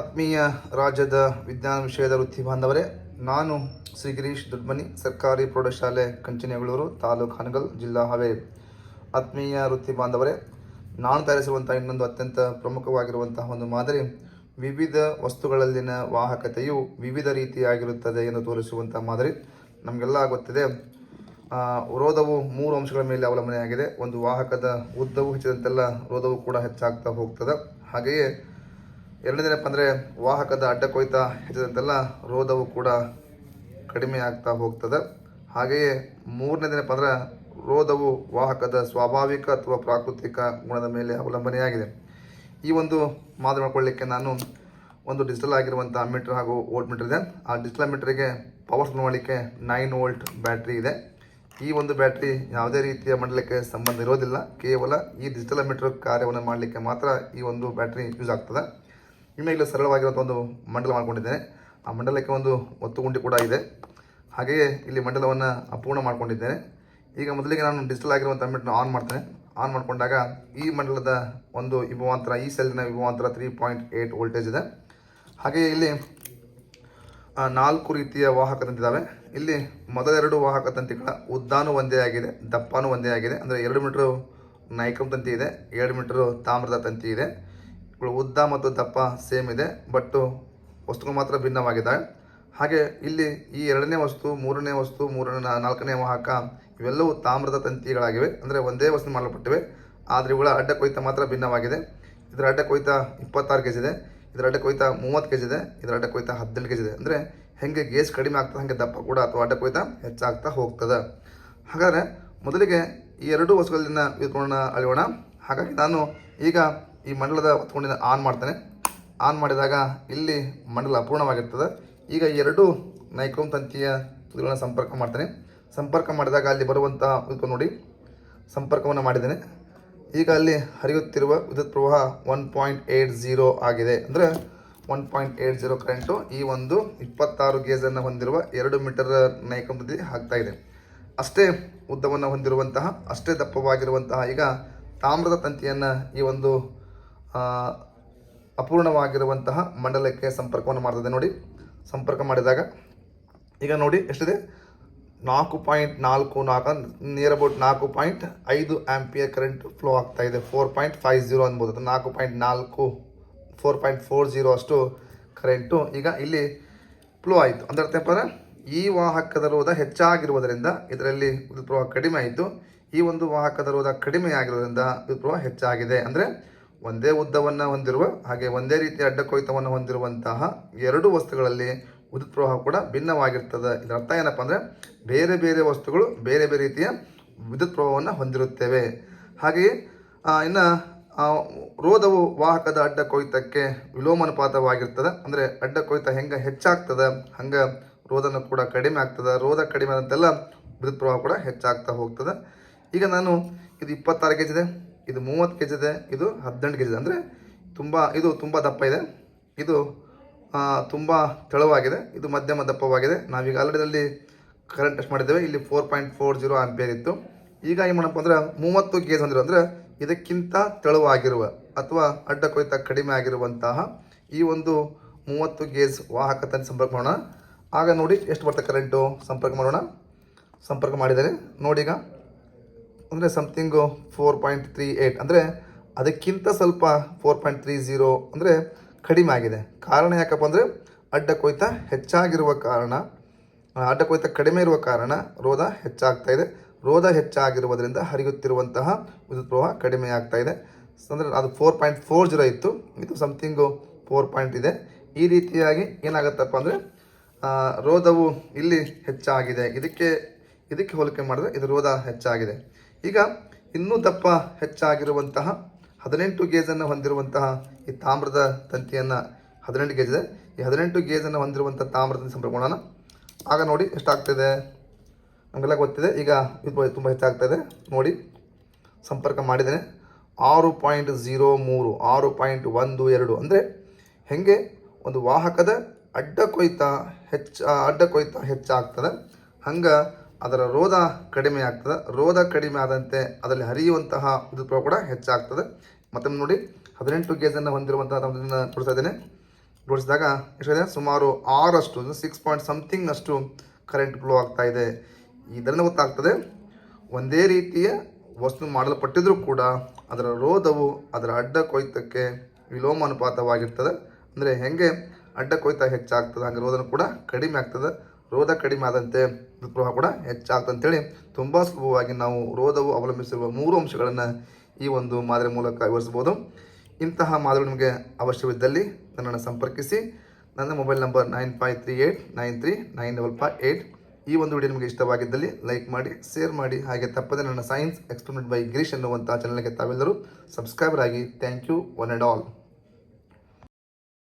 ಆತ್ಮೀಯ ರಾಜ್ಯದ ವಿಜ್ಞಾನ ವಿಷಯದ ವೃತ್ತಿ ಬಾಂಧವರೇ, ನಾನು ಶ್ರೀ ಗಿರೀಶ್ ದುಡ್ಮನಿ ಸರ್ಕಾರಿ ಪ್ರೌಢಶಾಲೆ ಕಂಚಿನೇಗಳೂರು ತಾಲೂಕು ಹನಗಲ್, ಜಿಲ್ಲಾ ಹಾವೇರಿ. ಆತ್ಮೀಯ ವೃತ್ತಿ ಬಾಂಧವರೇ, ನಾನು ತಯಾರಿಸಿರುವಂಥ ಇನ್ನೊಂದು ಅತ್ಯಂತ ಪ್ರಮುಖವಾಗಿರುವಂತಹ ಒಂದು ಮಾದರಿ, ವಿವಿಧ ವಸ್ತುಗಳಲ್ಲಿನ ವಾಹಕತೆಯು ವಿವಿಧ ರೀತಿಯಾಗಿರುತ್ತದೆ ಎಂದು ತೋರಿಸುವಂಥ ಮಾದರಿ. ನಮಗೆಲ್ಲ ಗೊತ್ತಿದೆ ರೋಧವು ಮೂರು ಅಂಶಗಳ ಮೇಲೆ ಅವಲಂಬನೆಯಾಗಿದೆ ಒಂದು ವಾಹಕದ ಉದ್ದವು ಹೆಚ್ಚಿದಂತೆಲ್ಲ ರೋಧವು ಕೂಡ ಹೆಚ್ಚಾಗ್ತಾ ಹೋಗ್ತದೆ. ಹಾಗೆಯೇ ಎರಡನೇದೇನಪ್ಪ ಅಂದರೆ ವಾಹಕದ ಅಡ್ಡ ಕೊಯ್ತ ಹೆಚ್ಚಿದಂತೆಲ್ಲ ರೋಧವು ಕೂಡ ಕಡಿಮೆ ಆಗ್ತಾ ಹೋಗ್ತದೆ. ಹಾಗೆಯೇ ಮೂರನೇದೇನಪ್ಪ ಅಂದರೆ ರೋಧವು ವಾಹಕದ ಸ್ವಾಭಾವಿಕ ಅಥವಾ ಪ್ರಾಕೃತಿಕ ಗುಣದ ಮೇಲೆ ಅವಲಂಬನೆಯಾಗಿದೆ ಈ ಒಂದು ಮಾತು ಮಾಡಿಕೊಳ್ಳಲಿಕ್ಕೆ ನಾನು ಒಂದು ಡಿಜಿಟಲ್ ಆಗಿರುವಂಥ ಮೀಟರ್ ಹಾಗೂ ವೋಲ್ಟ್ ಮೀಟರ್ ಇದೆ. ಆ ಡಿಜಿಟಲ್ ಮೀಟ್ರಿಗೆ ಪವರ್ ಮಾಡಲಿಕ್ಕೆ ನೈನ್ ವೋಲ್ಟ್ ಬ್ಯಾಟ್ರಿ ಇದೆ. ಈ ಒಂದು ಬ್ಯಾಟ್ರಿ ಯಾವುದೇ ರೀತಿಯ ಮಂಡಲಕ್ಕೆ ಸಂಬಂಧ ಇರೋದಿಲ್ಲ. ಕೇವಲ ಈ ಡಿಜಿಟಲ್ ಮೀಟರ್ ಕಾರ್ಯವನ್ನು ಮಾಡಲಿಕ್ಕೆ ಮಾತ್ರ ಈ ಒಂದು ಬ್ಯಾಟ್ರಿ ಯೂಸ್ ಆಗ್ತದೆ. ಇನ್ನು ಇಲ್ಲಿ ಸರಳವಾಗಿರುವಂಥ ಒಂದು ಮಂಡಲ ಮಾಡ್ಕೊಂಡಿದ್ದೇನೆ. ಆ ಮಂಡಲಕ್ಕೆ ಒಂದು ಒತ್ತುಗುಂಡಿ ಕೂಡ ಇದೆ. ಹಾಗೆಯೇ ಇಲ್ಲಿ ಮಂಡಲವನ್ನು ಅಪೂರ್ಣ ಮಾಡ್ಕೊಂಡಿದ್ದೇನೆ. ಈಗ ಮೊದಲಿಗೆ ನಾನು ಡಿಜಿಟಲ್ ಆಗಿರುವಂಥ ಮೀಟರ್ನ ಆನ್ ಮಾಡ್ತೇನೆ. ಆನ್ ಮಾಡಿಕೊಂಡಾಗ ಈ ಮಂಡಲದ ಒಂದು ವಿಭವಾಂತರ, ಈ ಸೆಲ್ನ ವಿಭವಾಂತರ ತ್ರೀ ಪಾಯಿಂಟ್ ಏಯ್ಟ್ ವೋಲ್ಟೇಜ್ ಇದೆ. ಹಾಗೆಯೇ ಇಲ್ಲಿ ನಾಲ್ಕು ರೀತಿಯ ವಾಹಕ ತಂತಿದ್ದಾವೆ ಇಲ್ಲಿ ಮೊದಲೆರಡು ವಾಹಕ ತಂತಿಗಳ ಉದ್ದಾನು ಒಂದೇ ಆಗಿದೆ ದಪ್ಪಾನು ಒಂದೇ ಆಗಿದೆ ಅಂದರೆ ಎರಡು ಮೀಟ್ರು ನೈಕಮ್ ತಂತಿ ಇದೆ, ಎರಡು ಮೀಟ್ರು ತಾಮ್ರದ ತಂತಿ ಇದೆ. ಇವುಗಳು ಉದ್ದ ಮತ್ತು ದಪ್ಪ ಸೇಮ್ ಇದೆ, ಬಟ್ಟು ವಸ್ತುಗಳು ಮಾತ್ರ ಭಿನ್ನವಾಗಿದ್ದಾವೆ. ಹಾಗೆ ಇಲ್ಲಿ ಈ ಎರಡನೇ ವಸ್ತು, ಮೂರನೇ ವಸ್ತು, ಮೂರನೇ ನಾಲ್ಕನೇ ವಾಹಕ ಇವೆಲ್ಲವೂ ತಾಮ್ರದ ತಂತಿಗಳಾಗಿವೆ. ಅಂದರೆ ಒಂದೇ ವಸ್ತು ಮಾಡಲ್ಪಟ್ಟಿವೆ, ಆದರೆ ಇವುಗಳ ಅಡ್ಡ ಕೊಯ್ತ ಮಾತ್ರ ಭಿನ್ನವಾಗಿದೆ. ಇದರ ಅಡ್ಡ ಕೊಯ್ತ ಇಪ್ಪತ್ತಾರು ಕೆ ಜಿ ಇದೆ. ಇದರ ಅಡ್ಡ ಕೊಯ್ತಾ ಮೂವತ್ತು ಕೆ ಜಿ ಇದೆ, ಇದರ ಅಡ್ಡ ಕೊಯ್ತಾ ಹದಿನೆಂಟು ಕೆ ಜಿ ಇದೆ. ಅಂದರೆ ಹೆಂಗೆ ಗೇಸ್ ಕಡಿಮೆ ಆಗ್ತದೆ, ಹಾಗೆ ದಪ್ಪ ಕೂಡ ಅಥವಾ ಅಡ್ಡ ಕೊಯ್ತಾ ಹೆಚ್ಚಾಗ್ತಾ ಹೋಗ್ತದೆ. ಹಾಗಾದರೆ ಮೊದಲಿಗೆ ಈ ಎರಡೂ ವಸ್ತುಗಳಿಂದ ಇದ್ಕೊಂಡು ಅಳೆಯೋಣ. ಹಾಗಾಗಿ ನಾನು ಈಗ ಈ ಮಂಡಲದ ಒತ್ಕೊಂಡಿನ ಆನ್ ಮಾಡ್ತೇನೆ. ಆನ್ ಮಾಡಿದಾಗ ಇಲ್ಲಿ ಮಂಡಲ ಅಪೂರ್ಣವಾಗಿರ್ತದೆ. ಈಗ ಎರಡು ನೈಕ್ರೋಮ್ ತಂತಿಯ ತುದಿಗಳನ್ನ ಸಂಪರ್ಕ ಮಾಡ್ತೇನೆ. ಸಂಪರ್ಕ ಮಾಡಿದಾಗ ಅಲ್ಲಿ ಬರುವಂಥ ಇದು ನೋಡಿ, ಸಂಪರ್ಕವನ್ನು ಮಾಡಿದ್ದೇನೆ. ಈಗ ಅಲ್ಲಿ ಹರಿಯುತ್ತಿರುವ ವಿದ್ಯುತ್ ಪ್ರವಾಹ ಒನ್ ಪಾಯಿಂಟ್ ಏಯ್ಟ್ ಝೀರೋ ಆಗಿದೆ. ಅಂದರೆ one point eight zero current ಈ ಒಂದು ಇಪ್ಪತ್ತಾರು ಗೇಜನ್ನು ಹೊಂದಿರುವ ಎರಡು ಮೀಟರ್ ನೈಕಂಬದಿ ಆಗ್ತಾ ಇದೆ. ಅಷ್ಟೇ ಉದ್ದವನ್ನು ಹೊಂದಿರುವಂತಹ, ಅಷ್ಟೇ ದಪ್ಪವಾಗಿರುವಂತಹ ಈಗ ತಾಮ್ರದ ತಂತಿಯನ್ನು ಈ ಒಂದು ಅಪೂರ್ಣವಾಗಿರುವಂತಹ ಮಂಡಲಕ್ಕೆ ಸಂಪರ್ಕವನ್ನು ಮಾಡ್ತದೆ ನೋಡಿ. ಸಂಪರ್ಕ ಮಾಡಿದಾಗ ಈಗ ನೋಡಿ ಎಷ್ಟಿದೆ? ನಾಲ್ಕು ಪಾಯಿಂಟ್ ನಾಲ್ಕು ನಾಲ್ಕು ನಿಯರ್ ಅಬೌಟ್ ನಾಲ್ಕು ಪಾಯಿಂಟ್ ಐದು ಆ್ಯಂಪಿಯರ್ ಕರೆಂಟ್ ಫ್ಲೋ ಆಗ್ತಾ ಇದೆ. ಫೋರ್ ಪಾಯಿಂಟ್ ಫೈವ್ ಜೀರೋ ಅನ್ಬೋದು ನಾಲ್ಕು ಪಾಯಿಂಟ್ ನಾಲ್ಕು ಫೋರ್ ಪಾಯಿಂಟ್ ಫೋರ್ ಜೀರೋ ಅಷ್ಟು ಕರೆಂಟು ಈಗ ಇಲ್ಲಿ ಫ್ಲೋ ಆಯಿತು. ಅಂದರೆ ಈ ವಾಹಕದ ರೋಧ ಹೆಚ್ಚಾಗಿರುವುದರಿಂದ ಇದರಲ್ಲಿ ವಿದ್ಯುತ್ ಪ್ರವಾಹ ಕಡಿಮೆ ಆಯಿತು. ಈ ಒಂದು ವಾಹಕದ ರೋಧ ಕಡಿಮೆ ಆಗಿರೋದ್ರಿಂದ ವಿದ್ಯುತ್ ಪ್ರವಾಹ ಹೆಚ್ಚಾಗಿದೆ. ಅಂದರೆ ಒಂದೇ ಉದ್ದವನ್ನು ಹೊಂದಿರುವ ಹಾಗೆ ಒಂದೇ ರೀತಿಯ ಅಡ್ಡ ಕೊಯ್ತವನ್ನು ಹೊಂದಿರುವಂತಹ ಎರಡು ವಸ್ತುಗಳಲ್ಲಿ ವಿದ್ಯುತ್ ಪ್ರವಾಹ ಕೂಡ ಭಿನ್ನವಾಗಿರ್ತದೆ. ಇದರ ಅರ್ಥ ಏನಪ್ಪ ಅಂದರೆ ಬೇರೆ ಬೇರೆ ವಸ್ತುಗಳು ಬೇರೆ ಬೇರೆ ರೀತಿಯ ವಿದ್ಯುತ್ ಪ್ರವಾಹವನ್ನು ಹೊಂದಿರುತ್ತೇವೆ. ಹಾಗೆಯೇ ಇನ್ನು ರೋಧವು ವಾಹಕದ ಅಡ್ಡ ಕೊಯ್ತಕ್ಕೆ ವಿಲೋಮಾನುಪಾತವಾಗಿರ್ತದೆ. ಅಂದರೆ ಅಡ್ಡ ಕೊಯ್ತ ಹೆಂಗೆ ಹೆಚ್ಚಾಗ್ತದೆ? ಹಂಗೆ ರೋಧನ ಕೂಡ ಕಡಿಮೆ ಆಗ್ತದೆ. ರೋಧ ಕಡಿಮೆ ಆದಂತೆಲ್ಲ ವಿದ್ಯುತ್ ಪ್ರವಾಹ ಕೂಡ ಹೆಚ್ಚಾಗ್ತಾ ಹೋಗ್ತದೆ. ಈಗ ನಾನು ಇದು ಇಪ್ಪತ್ತಾರು ಕೆ ಜಿದೆ ಇದು ಮೂವತ್ತು ಕೆ ಜಿ ಇದೆ, ಇದು ಹದಿನೆಂಟು ಕೆ ಜಿ ಇದೆ. ಅಂದರೆ ತುಂಬ, ಇದು ತುಂಬ ದಪ್ಪ ಇದೆ. ಇದು ತುಂಬ ತೆಳುವಾಗಿದೆ. ಇದು ಮಧ್ಯಮ ದಪ್ಪವಾಗಿದೆ. ನಾವೀಗ ಆಲ್ರೆಡಿ ಕರೆಂಟ್ ಟೆಸ್ಟ್ ಮಾಡಿದ್ದೇವೆ. ಇಲ್ಲಿ four point four zero ampere ಇತ್ತು. ಈಗ ಏನು ಮಾಡಪ್ಪ ಅಂದರೆ ಮೂವತ್ತು ಗೇಜ್ ಅಂದರು ಅಂದರೆ ಇದಕ್ಕಿಂತ ತೆಳುವಾಗಿರುವ ಅಥವಾ ಅಡ್ಡ ಕೊಯ್ತ ಕಡಿಮೆ ಆಗಿರುವಂತಹ ಈ ಒಂದು ಮೂವತ್ತು ಗೇಜ್ ವಾಹಕ ತಂತಿ ಸಂಪರ್ಕ ಮಾಡೋಣ. ಆಗ ನೋಡಿ ಎಷ್ಟು ಬರ್ತದೆ ಕರೆಂಟು ಸಂಪರ್ಕ ಮಾಡೋಣ. ಸಂಪರ್ಕ ಮಾಡಿದರೆ ನೋಡಿ ಈಗ ಅಂದರೆ something four point three eight ಅಂದರೆ ಅದಕ್ಕಿಂತ ಸ್ವಲ್ಪ ಫೋರ್ ಪಾಯಿಂಟ್ ತ್ರೀ ಝೀರೋ ಅಂದರೆ ಕಡಿಮೆ ಆಗಿದೆ ಕಾರಣ ಯಾಕಪ್ಪ ಅಂದರೆ ಅಡ್ಡ ಕೊಯ್ತ ಹೆಚ್ಚಾಗಿರುವ ಕಾರಣ, ಅಡ್ಡ ಕೊಯ್ತ ಕಡಿಮೆ ಇರುವ ಕಾರಣ ರೋಧ ಹೆಚ್ಚಾಗ್ತಾ ಇದೆ. ರೋಧ ಹೆಚ್ಚಾಗಿರುವುದರಿಂದ ಹರಿಯುತ್ತಿರುವಂತಹ ವಿದ್ಯುತ್ ಪ್ರವಾಹ ಕಡಿಮೆ ಆಗ್ತಾ ಇದೆ. ಅಂದರೆ ಅದು ಫೋರ್ ಪಾಯಿಂಟ್ ಫೋರ್ ಜೀರೋ ಇತ್ತು. ಇದು ಸಮಥಿಂಗು ಫೋರ್ ಪಾಯಿಂಟ್ ಇದೆ. ಈ ರೀತಿಯಾಗಿ ಏನಾಗುತ್ತಪ್ಪ ಅಂದರೆ ರೋಧವು ಇಲ್ಲಿ ಹೆಚ್ಚಾಗಿದೆ. ಇದಕ್ಕೆ ಇದಕ್ಕೆ ಹೋಲಿಕೆ ಮಾಡಿದ್ರೆ ಇದು ರೋಧ ಹೆಚ್ಚಾಗಿದೆ. ಈಗ ಇನ್ನೂ ದಪ್ಪ ಹೆಚ್ಚಾಗಿರುವಂತಹ ಹದಿನೆಂಟು ಗೇಜನ್ನು ಹೊಂದಿರುವಂತಹ ಈ ತಾಮ್ರದ ತಂತಿಯನ್ನು ಹದಿನೆಂಟು ಗೇಜ್ ಇದೆ. ಈ ಹದಿನೆಂಟು ಗೇಜನ್ನು ಹೊಂದಿರುವಂಥ ತಾಮ್ರದ ತಂತಿ ಆಗ ನೋಡಿ ಎಷ್ಟಾಗ್ತಿದೆ. ನಮಗೆಲ್ಲ ಗೊತ್ತಿದೆ. ಈಗ ಇದು ತುಂಬ ಹೆಚ್ಚಾಗ್ತಾ ಇದೆ ನೋಡಿ, ಸಂಪರ್ಕ ಮಾಡಿದ್ದೇನೆ. ಆರು ಪಾಯಿಂಟ್ ಝೀರೋ ಮೂರು, ಆರು ಪಾಯಿಂಟ್ ಒಂದು ಎರಡು ಅಂದರೆ ಹೆಂಗೆ ಒಂದು ವಾಹಕದ ಅಡ್ಡ ಕೊಯ್ತ ಹೆಚ್ಚು ಅಡ್ಡ ಕೊಯ್ತ ಹೆಚ್ಚಾಗ್ತದೆ. ಹಂಗೆ ಅದರ ರೋಧ ಕಡಿಮೆ ಆಗ್ತದೆ. ರೋಧ ಕಡಿಮೆ ಆದಂತೆ ಅದರಲ್ಲಿ ಹರಿಯುವಂತಹ ವಿದ್ಯುತ್ ಪ್ರವಾಹ ಕೂಡ ಹೆಚ್ಚಾಗ್ತದೆ. ಮತ್ತೊಮ್ಮೆ ನೋಡಿ, ಹದಿನೆಂಟು ಅನ್ನು ಹೊಂದಿರುವಂತಹ ತೋರಿಸ್ತಾ ಇದ್ದೇನೆ. ಜೋಡಿಸಿದಾಗ ಎಷ್ಟಿದೆ ಸುಮಾರು ಆರಷ್ಟು ಸಿಕ್ಸ್ ಪಾಯಿಂಟ್ ಸಮಥಿಂಗ್ ಅಷ್ಟು ಕರೆಂಟ್ ಫ್ಲೋ ಆಗ್ತಾ ಇದೆ. ಇದರಿಂದ ಗೊತ್ತಾಗ್ತದೆ, ಒಂದೇ ರೀತಿಯ ವಸ್ತು ಮಾಡಲ್ಪಟ್ಟಿದ್ರೂ ಕೂಡ ಅದರ ರೋಧವು ಅದರ ಅಡ್ಡ ಕೊಯ್ತಕ್ಕೆ ವಿಲೋಮ ಅನುಪಾತವಾಗಿರ್ತದೆ ಅಂದರೆ ಹೆಂಗೆ? ಅಡ್ಡ ಕೊಯ್ತ ಹೆಚ್ಚಾಗ್ತದೆ, ಹಾಗೆ ರೋಧನ ಕೂಡ ಕಡಿಮೆ ಆಗ್ತದೆ. ರೋಧ ಕಡಿಮೆ ಆದಂತೆ ಪ್ರವಾಹ ಕೂಡ ಹೆಚ್ಚಾಗ್ತಂತೇಳಿ ತುಂಬ ಸುಲಭವಾಗಿ ನಾವು ರೋಧವು ಅವಲಂಬಿಸಿರುವ ಮೂರು ಅಂಶಗಳನ್ನು ಈ ಒಂದು ಮಾದರಿ ಮೂಲಕ ವಿವರಿಸ್ಬೋದು ಇಂತಹ ಮಾದರಿ ನಿಮಗೆ ಅವಶ್ಯವಿದ್ದಲ್ಲಿ ನನ್ನನ್ನು ಸಂಪರ್ಕಿಸಿ. ನನ್ನ mobile number nine five three eight nine three nine double five eight ಈ ಒಂದು ವಿಡಿಯೋ ನಿಮಗೆ ಇಷ್ಟವಾಗಿದ್ದಲ್ಲಿ ಲೈಕ್ ಮಾಡಿ, ಶೇರ್ ಮಾಡಿ, ಹಾಗೆ ತಪ್ಪದೆ ನನ್ನ ಸೈನ್ಸ್ ಎಕ್ಸ್ಪೆರಿಮೆಂಟ್ ಬೈ ಗಿರೀಶ್ ಎನ್ನುವಂಥ ಚಾನಲ್ಗೆ ತಾವೆಲ್ಲರೂ ಸಬ್ಸ್ಕ್ರೈಬರ್ ಆಗಿ thank you one and all.